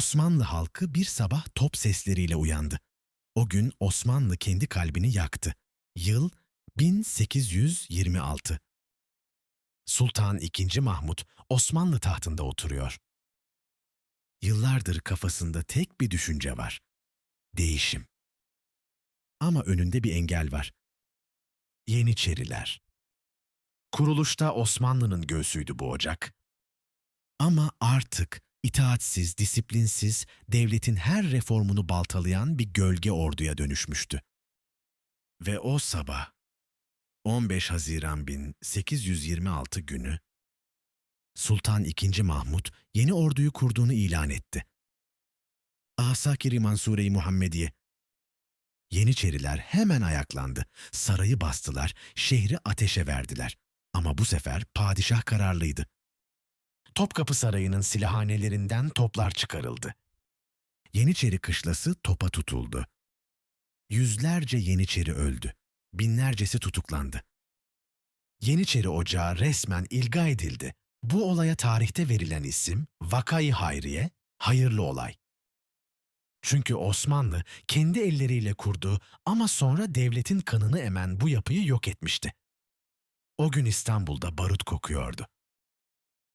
Osmanlı halkı bir sabah top sesleriyle uyandı. O gün Osmanlı kendi kalbini yaktı. Yıl 1826. Sultan II. Mahmut Osmanlı tahtında oturuyor. Yıllardır kafasında tek bir düşünce var. Değişim. Ama önünde bir engel var. Yeniçeriler. Kuruluşta Osmanlı'nın göğsüydü bu ocak. Ama artık itaatsiz, disiplinsiz, devletin her reformunu baltalayan bir gölge orduya dönüşmüştü. Ve o sabah 15 Haziran 1826 günü Sultan II. Mahmut yeni orduyu kurduğunu ilan etti. Asakiri Mansure-i Muhammediye Yeniçeriler hemen ayaklandı. Sarayı bastılar, şehri ateşe verdiler. Ama bu sefer padişah kararlıydı. Topkapı Sarayı'nın silahhanelerinden toplar çıkarıldı. Yeniçeri kışlası topa tutuldu. Yüzlerce Yeniçeri öldü. Binlercesi tutuklandı. Yeniçeri Ocağı resmen ilga edildi. Bu olaya tarihte verilen isim Vakayı Hayriye, hayırlı olay. Çünkü Osmanlı kendi elleriyle kurdu ama sonra devletin kanını emen bu yapıyı yok etmişti. O gün İstanbul'da barut kokuyordu.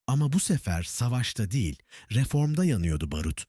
Ama bu sefer savaşta değil, reformda yanıyordu barut.